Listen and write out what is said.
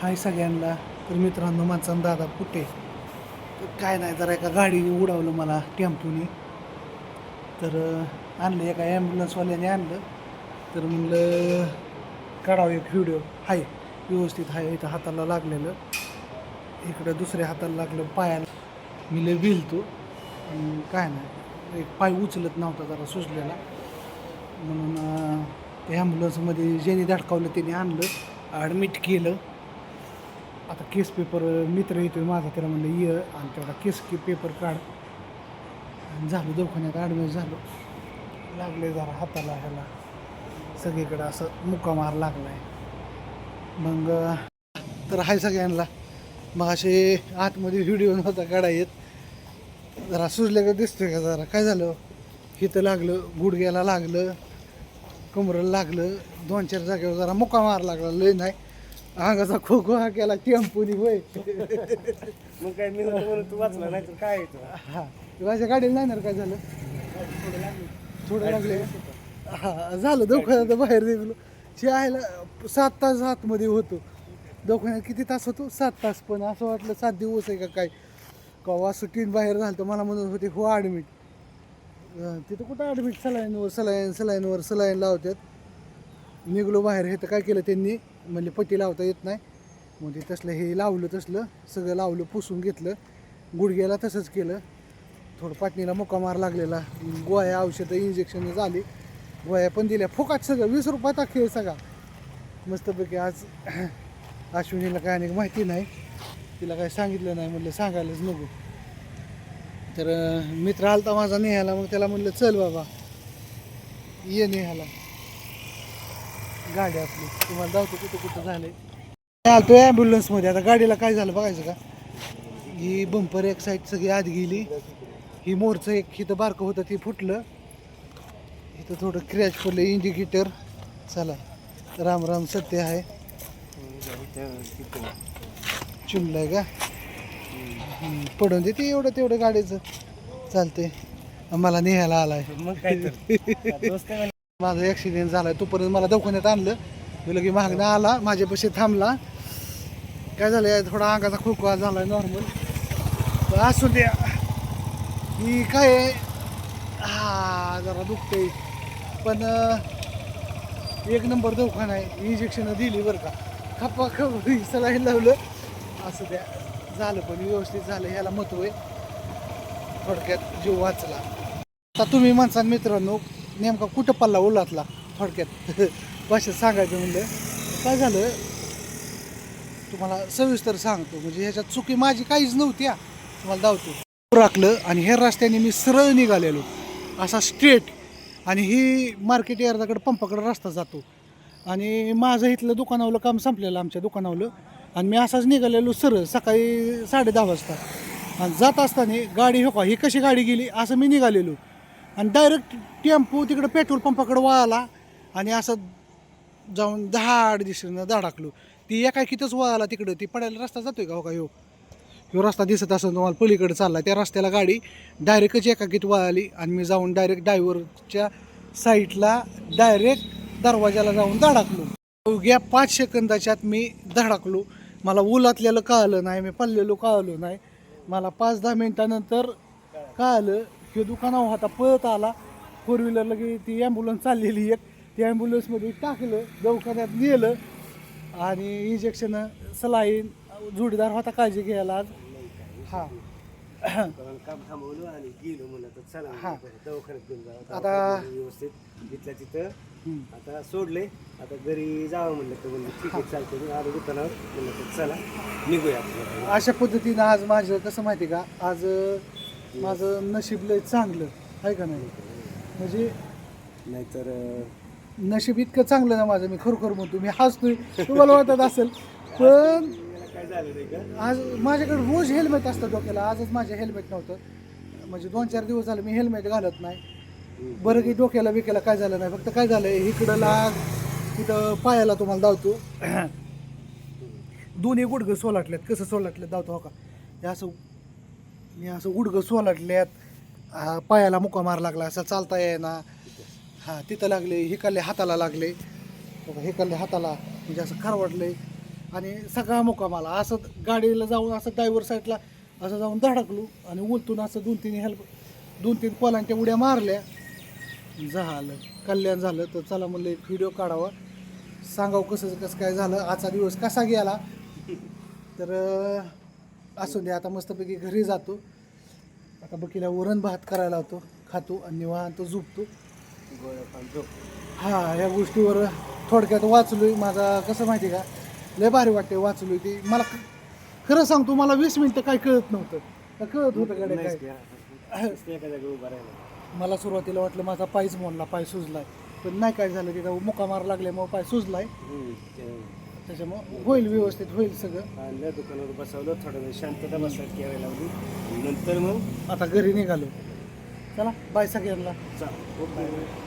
हाय सगळ्यांना. तर मित्रांनो माझा दादा कुठे? तर काय नाही जरा एका गाडीने उडवलं मला टेम्पोनी. तर आणलं एका ॲम्ब्युलन्सवाल्याने आणलं. तर म्हणलं काढावं एक व्हिडिओ हाय व्यवस्थित हाय इथं हाताला लागलेलं. इकडं दुसऱ्या हाताला लागलं पायाला. मी लय भिलतो. काय नाही. एक पाय उचलत नव्हता जरा सुचलेला म्हणून त्या ॲम्ब्युलन्समध्ये ज्याने धडकावलं त्याने आणलं. ॲडमिट केलं. आता केस पेपर मित्र येतोय माझा त्याला म्हणलं ये आणि तेवढा केस के पेपर काढ. आणि झालो दवाखान्यात ॲडमिट झालो. लागले जरा हाताला ह्याला. सगळीकडं असं मुका मार लागलाय. मग तर हाय सगळ्यांना. मग असे आतमध्ये व्हिडिओ नव्हता काढा येत जरा का दिसतोय का जरा? काय झालं? हिथं लागलं गुडघ्याला लागलं कमरेला लागलं. दोन चार जागेवर जरा मुका मार लागला लय नाही. अंगाचा खो खो हा केला टेम्पोनी होय मग काय मी होतो म्हणून तू वाचला नाही तर काय येतो हा. माझ्या गाडीला नाही ना रे काय झालं? थोडं लागले. हा झालं दवाखान्यात बाहेर निघलो. जे आहे सात तास आतमध्ये होतो. दवाखान्यात किती तास होतो? सात तास पण. असं वाटलं सात दिवस आहे का काय? कवा सुटीन बाहेर झालं तर मला म्हणत होते हो ॲडमिट तिथं कुठं ॲडमिट सलाईनवर सलाईन सलाईनवर सलाईन लावतात. निघलो बाहेर हे तर काय केलं त्यांनी? म्हणजे पट्टी लावता येत नाही. मग ते तसलं हे लावलं तसलं सगळं लावलं पुसून घेतलं गुडघ्याला तसंच केलं. थोडं पाटणीला मुका मार लागलेला. गोळ्या औषधं इंजेक्शन झाली. गोळ्या पण दिल्या. फुकाट सगळं. वीस रुपयाचा खेळ सगळा. मस्तपैकी आज अश्विनीला काय आणि माहिती नाही. तिला काय सांगितलं नाही म्हटलं सांगायलाच नको. तर मित्र आलता माझा नेहाला. मग त्याला म्हणलं चल बाबा. ये नेहाला. गाडी आपली. तुम्हाला जाऊतो कुठं कुठं झालंय. आलतो ॲम्ब्युलन्समध्ये आता गाडीला काय झालं बघायचं का? ही बंपर एक साईड सगळी आत गेली. ही मोरचं एक इथं बारकं होतं ते फुटलं. इथं थोडं क्रॅच पडलं. इंडिकेटर चला. राम राम सत्य आहे. चिमलंय का? पडून देते एवढं तेवढं गाडीचं. चालते मला नेहायला आलाय. माझा ॲक्सिडेंट झाला तोपर्यंत मला दवाखान्यात आणलं. मी लगे मागणं आला माझ्यापाशी थांबला. काय झालं यार, थोडा अंगाचा खोकवा झाला नॉर्मल असू द्या. ही काय आहे, हा जरा दुखते पण एक नंबर दवाखाना आहे. इंजेक्शन दिली बरं का. खप्पा खप सलाईन लावलं. असं द्या. झालं पण व्यवस्थित झालं. ह्याला महत्त्व आहे. थोडक्यात जीव वाचला. आता तुम्ही माणसान मित्रांनो नेमका कुठं पल्ला उलातला थोडक्यात? भाषेत सांगायचं म्हणलं काय झालं? तुम्हाला सविस्तर सांगतो. म्हणजे ह्याच्यात चुकी माझी काहीच नव्हती हा तुम्हाला धावतो राखलं आणि ह्या रस्त्याने मी सरळ निघालेलो. असा स्ट्रेट आणि ही मार्केट यार्डाकडे पंपाकडे रस्ता जातो. आणि माझं इथलं दुकानावलं काम संपलेलं आमच्या दुकानावलं. आणि मी असाच निघालेलो सरळ सकाळी साडे दहा वाजता. आणि जात असताना गाडी हो का ही कशी गाडी गेली असं मी निघालेलो. आणि डायरेक्ट टेम्पो तिकडं पेट्रोल पंपाकडे वळाला आणि असं जाऊन झाड दिशेनं धडाकलो. ती एका वळाला तिकडं. ती पडायला रस्ता जातोय का हो का? ह्यो ह्यो रस्ता दिसत असं तुम्हाला पलीकडे चालला त्या रस्त्याला गाडी डायरेक्टच एकाकीत वळाली आणि मी जाऊन डायरेक्ट डायव्हरच्या साईडला डायरेक्ट दरवाजाला जाऊन धडाकलो. अवघ्या पाच सेकंदाच्यात मी धडाकलो. मला उलातलेलं कळलं नाही मी पडलेलो कळलो नाही. मला पाच दहा मिनटानंतर कळलं हे दुकानावर होता पळत आला फोर व्हीलर लगे ती ॲम्ब्युलन्स चाललेली एक. ती ॲम्ब्युलन्समध्ये टाकलं दवाखान्यात नेलं आणि इंजेक्शन सलाईन जोडीदार होता काळजी घ्यायला आज. हां. कारण काम थांबवलं आणि गेलो म्हणलं तर चला हा. दवाखान्यात घेऊन जाऊ आता- व्यवस्थित तिथल्या तिथं हम्म. आता सोडले. आता घरी जावं म्हणलं तर म्हणलं ठीक आहे चालतं मी आलो दुकानावर. म्हणलं तर चला निघूया आपण. अशा पद्धतीनं आज माझं कसं माहिती का? आज अं, माझं नशीब लय चांगलं आहे का नाही? म्हणजे नाहीतर नशीब इतकं चांगलं ना माझं मी खरोखर म्हणतो मी हसतोय तुम्हाला वाटत असेल पण आज माझ्याकडे रोज हेल्मेट असतं डोक्याला आजच माझे हेल्मेट नव्हतं. म्हणजे दोन चार दिवस झाले मी हेल्मेट घालत नाही. बरं की डोक्याला बिक्याला काय झालं नाही फक्त काय झालं इकडं लाग तिथं पायाला तुम्हाला धावतो. दोन्ही गुडघं सोलाटल्यात कसं सोलाटल्यात धावतो हो का? हे असं मी असं गुडघं सोलटल्यात हा, पायाला मुका मार लागला असं चालता येईना. हां तिथं लागले हिकाले हाताला लागले. बघा, हाताला म्हणजे असं खरवडले आणि सगळा मुका मला असं गाडीला जाऊन असं ड्रायव्हर साईडला असं जाऊन धडकलो आणि उलतून असं दोन तीन हेल्प दोन तीन पोलांच्या उड्या मारल्या. झालं. कल्याण झालं. तर चला म्हणलं एक व्हिडिओ काढावा. सांगावं कसं कसं काय झालं. आजचा दिवस कसा गेला? तर असू दे आता मस्तपैकी घरी जातो. आता बकीला वरण भात करायला होतो खातो आणि निवांत झोपतो. हा ह्या गोष्टीवर थोडक्यात वाचलोय. माझा कसं माहिती का? लय भारी वाटते वाचलोय ती. मला खरं सांगतो मला वीस मिनिटं काय कळत नव्हतं. का कळत होतं गाड्या काय? मला सुरुवातीला वाटलं माझा पायच मोडला पाय सुजलाय. पण नाही काय झालं तिथं मुका मार लागल्यामुळे पाय सुजलाय. त्याच्यामुळं होईल व्यवस्थित होईल सगळं. आणलं दुकानावर बसवलं थोडं वेळ शांतता बसायला ठेवायला लावली नंतर मग? आता घरी निघालो. चला बाय सगळ्यांना. चा- ओके.